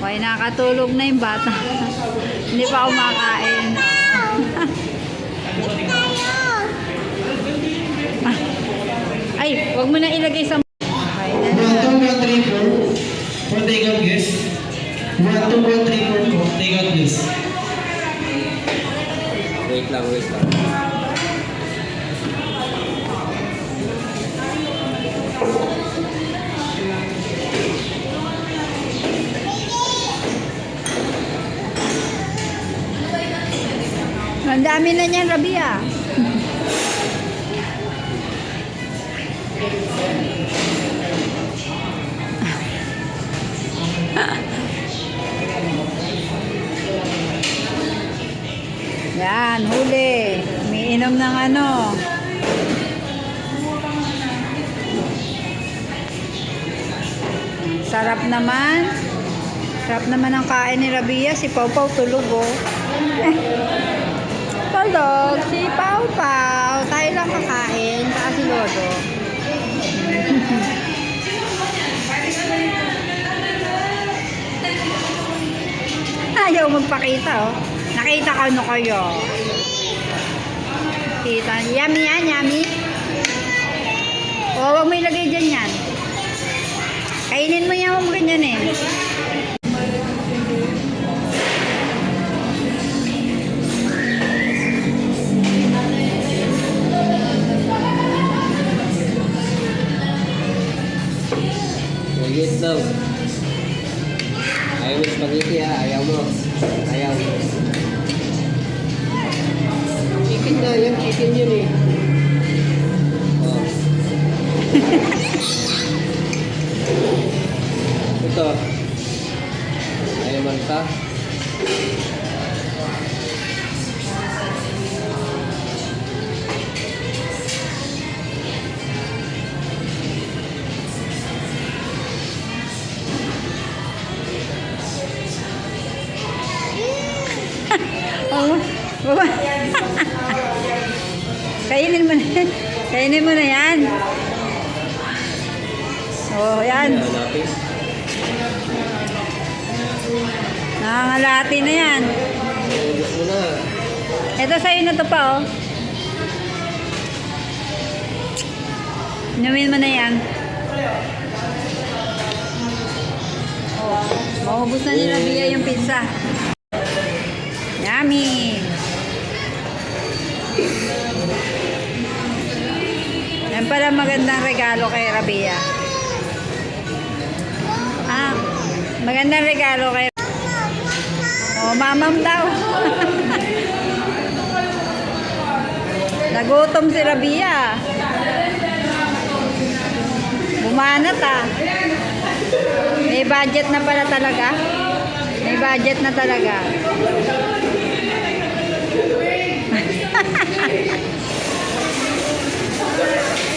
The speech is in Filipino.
ay nakatulog na yung bata. Hindi pa kumakain. Ay, wag mo na ilagay sa... Ay, One, two, one, three, four. For take out guys. One, two, one, three, four po. Take out guys. Wait lang, wait lang. Ang dami na niyan, Rabia. Yan, huli. Umiinom ng ano. Sarap naman. Sarap naman ang kain ni Rabia. Si Pau Pau tulog oh. Tulog, si Pau Pau. Tayo lang kakain. Saka si Lolo. Ayaw magpakita oh. Nakita ko ano kayo. Kita. Yummy yan, yummy. O, huwag mo ilagay dyan yan. Kainin mo yan, huwag mo ganyan eh. Wait daw. Ayaw mo spaghetti ha, ayaw mo. Ayaw. Chicken na, yan chicken yun eh. Oh. Ito. Ayaw man ka. Kainin mo na. Kainin mo na yan. Oh, yan. Nangangalati na yan. Ito sa'yo na to pa, oh. Inumin mo na yan. Oh, maubos na ni Rabia yung pizza. Yan pala magandang regalo kay Rabia. Ah, magandang regalo kay Oh, mamam daw. Nagutom si Rabia. Bumanat ah. May budget na pala talaga. May budget na talaga.